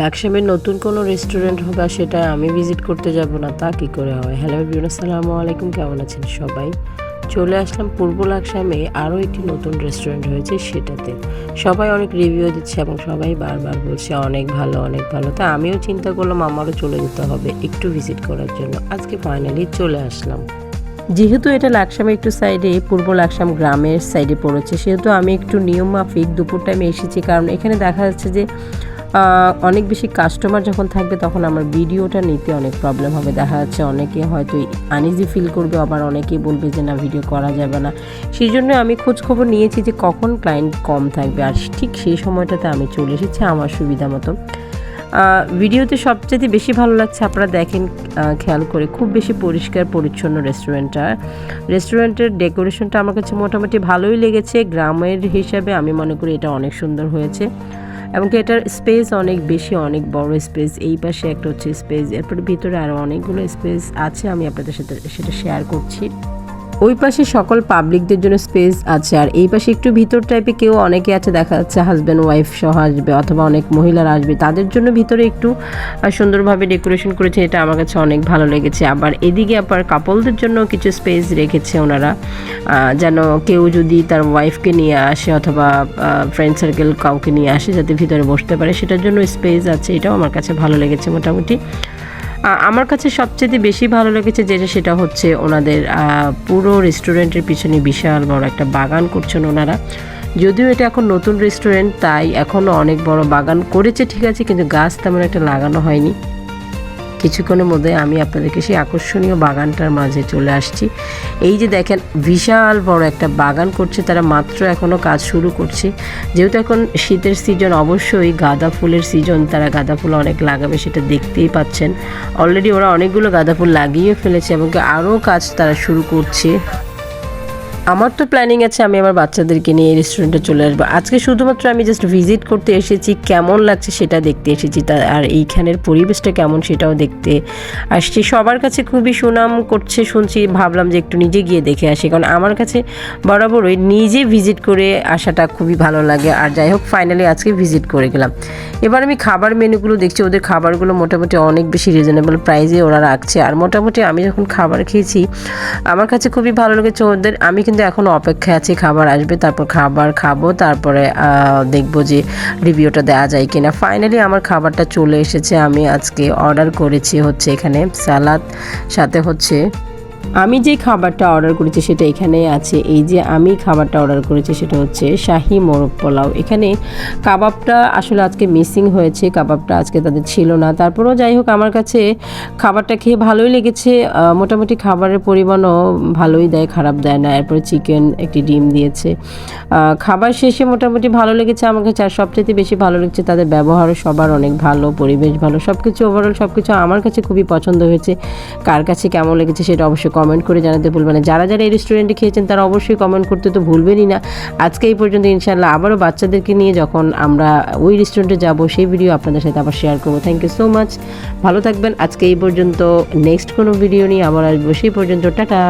লাকসামের নতুন কোনো রেস্টুরেন্ট হবে আর সেটা আমি ভিজিট করতে যাব না, তা কি করে হয়? হ্যালো বিউন আসসালামু আলাইকুম, কেমন আছেন সবাই? চলে আসলাম পূর্ব লাকসামে আরও একটি নতুন রেস্টুরেন্ট হয়েছে সেটাতে। সবাই অনেক রিভিউ দিচ্ছে এবং সবাই বারবার বলছে অনেক ভালো অনেক ভালো। তা আমিও চিন্তা করলাম আমারও চলে যেতে হবে একটু ভিজিট করার জন্য। আজকে ফাইনালি চলে আসলাম। যেহেতু এটা লাকসামে একটু সাইডে পূর্ব লাকসাম গ্রামের সাইডে পড়েছে, সেহেতু আমি একটু নিয়ম মাফিক দুপুর টাইমে এসেছি। কারণ এখানে দেখা যাচ্ছে যে অনেক বেশি কাস্টমার যখন থাকবে তখন আমার ভিডিওটা নিতে অনেক প্রবলেম হবে। দেখা যাচ্ছে অনেকে হয়তো আনইজি ফিল করবে, আবার অনেকেই বলবে যে, না ভিডিও করা যাবে না। সেই জন্য আমি খোঁজ খবর নিয়েছি যে, কখন ক্লায়েন্ট কম থাকবে। আর ঠিক সেই সময়টাতে আমি চলে এসেছি আমার সুবিধা মতো। ভিডিওতে সবচেয়ে বেশি ভালো লাগছে, আপনারা দেখেন খেয়াল করে, খুব বেশি পরিষ্কার, পরিচ্ছন্ন রেস্টুরেন্টটা রেস্টুরেন্টের ডেকোরেশনটা আমার কাছে মোটামুটি ভালোই লেগেছে। গ্রামের হিসাবে আমি মনে করি এটা অনেক সুন্দর হয়েছে। এবং কি এটার স্পেস অনেক বেশি, অনেক বড় স্পেস এই পাশে একটা হচ্ছে স্পেস এরপরে ভিতরে আরও অনেকগুলো স্পেস আছে, আমি আপনাদের সাথে সেটা শেয়ার করছি। ওই পাশে সকল পাবলিকদের জন্য স্পেস আছে, আর এই পাশে একটু ভিতর টাইপে কেউ অনেকে আছে, দেখা যাচ্ছে হাজব্যান্ড ওয়াইফ সহ আসবে, অথবা অনেক মহিলারা আসবে। তাদের জন্য ভিতরে একটু সুন্দরভাবে ডেকোরেশন করেছে, এটা আমার কাছে অনেক ভালো লেগেছে। আবার এদিকে আবার কাপলদের জন্য কিছু স্পেস রেখেছে ওনারা। যেন কেউ যদি তার ওয়াইফকে নিয়ে আসে অথবা ফ্রেন্ড সার্কেল কাউকে নিয়ে আসে যাতে ভিতরে বসতে পারে, সেটার জন্য স্পেস আছে। এটাও আমার কাছে ভালো লেগেছে মোটামুটি। আমার কাছে সবচেয়ে বেশি ভালো লেগেছে যেটা, সেটা হচ্ছে ওনাদের পুরো রেস্টুরেন্টের পিছনে বিশাল বড় একটা বাগান করছেন ওনারা। যদিও এটা এখন নতুন রেস্টুরেন্ট তাই এখনও অনেক বড় বাগান করেছে, ঠিক আছে, কিন্তু গাছ তেমন একটা লাগানো হয়নি। কিছুক্ষণের মধ্যে আমি আপনাদেরকে সেই আকর্ষণীয় বাগানটার মাঝে চলে আসছি। এই যে দেখেন, বিশাল বড় একটা বাগান করছে তারা, মাত্র এখনও কাজ শুরু করছে। যেহেতু এখন শীতের সিজন, অবশ্যই গাঁদা ফুলের সিজন, তারা গাঁদা ফুল অনেক লাগাবে সেটা দেখতেই পাচ্ছেন। অলরেডি ওরা অনেকগুলো গাঁদা ফুল লাগিয়ে ফেলেছে এবং আরও কাজ তারা শুরু করছে। আমার তো প্ল্যানিং আছে, আমি আমার বাচ্চাদেরকে নিয়ে এই রেস্টুরেন্টে চলে আসব। আজকে শুধুমাত্র আমি জাস্ট ভিজিট করতে এসেছি, কেমন লাগছে সেটা দেখতে এসেছি, তা আর এইখানের পরিবেশটা কেমন সেটাও দেখতে আসছি। সবার কাছে খুবই সুনাম করছে, শুনছি, ভাবলাম যে একটু নিজে গিয়ে দেখে আসি, কারণ আমার কাছে বরাবরই নিজে ভিজিট করে আসাটা খুবই ভালো লাগে। আর যাই হোক ফাইনালি আজকে ভিজিট করে গেলাম। এবার আমি খাবার মেনুগুলো দেখছি, ওদের খাবারগুলো মোটামুটি অনেক বেশি রিজনেবল প্রাইসে ওরা রাখছে। আর মোটামুটি আমি যখন খাবার খেয়েছি, আমার কাছে খুবই ভালো লেগেছে ওদের, আমি কিন্তু এখনও অপেক্ষায় আছি, খাবার আসবে, তারপর খাবার খাব, তারপরে দেখব যে রিভিউটা দেওয়া যায় কি না ফাইনালি আমার খাবারটা চলে এসেছে, আমি আজকে অর্ডার করেছি হচ্ছে এখানে সালাদ সাথে হচ্ছে আমি যে খাবারটা অর্ডার করেছি সেটা এখানে আছে। এই যে আমি খাবারটা অর্ডার করেছি সেটা হচ্ছে শাহি মোরগ পোলাও। এখানে কাবাবটা আসলে আজকে মিসিং হয়েছে, কাবাবটা আজকে তাদের ছিল না। তারপরেও যাই হোক, আমার কাছে খাবারটা খেয়ে ভালোই লেগেছে। মোটামুটি খাবারের পরিমাণও ভালোই দেয়, খারাপ দেয় না। এরপরে চিকেন একটি ডিম দিয়েছে। খাবার শেষে মোটামুটি ভালো লেগেছে। আমার কাছে আর সবচেয়ে বেশি ভালো লেগেছে তাদের ব্যবহারও সবার অনেক ভালো, পরিবেশ ভালো সব কিছু ওভারঅল সব কিছু আমার কাছে খুবই পছন্দ হয়েছে। কার কাছে কেমন লেগেছে সেটা অবশ্যই কমেন্ট করে জানাতে ভুলবেন না। যারা যারা এই রেস্টুরেন্টে খেয়েছেন, তারা অবশ্যই কমেন্ট করতে তো ভুলবেনই না। আজকে এই পর্যন্ত ইনশাল্লাহ আবারও বাচ্চাদেরকে নিয়ে যখন আমরা ওই রেস্টুরেন্টে যাব, সেই ভিডিও আপনাদের সাথে আবার শেয়ার করব। থ্যাংক ইউ সো মাচ ভালো থাকবেন। আজকে এই পর্যন্ত নেক্সট কোনো ভিডিও নিয়ে আবার আসব। সেই পর্যন্ত, টাটা।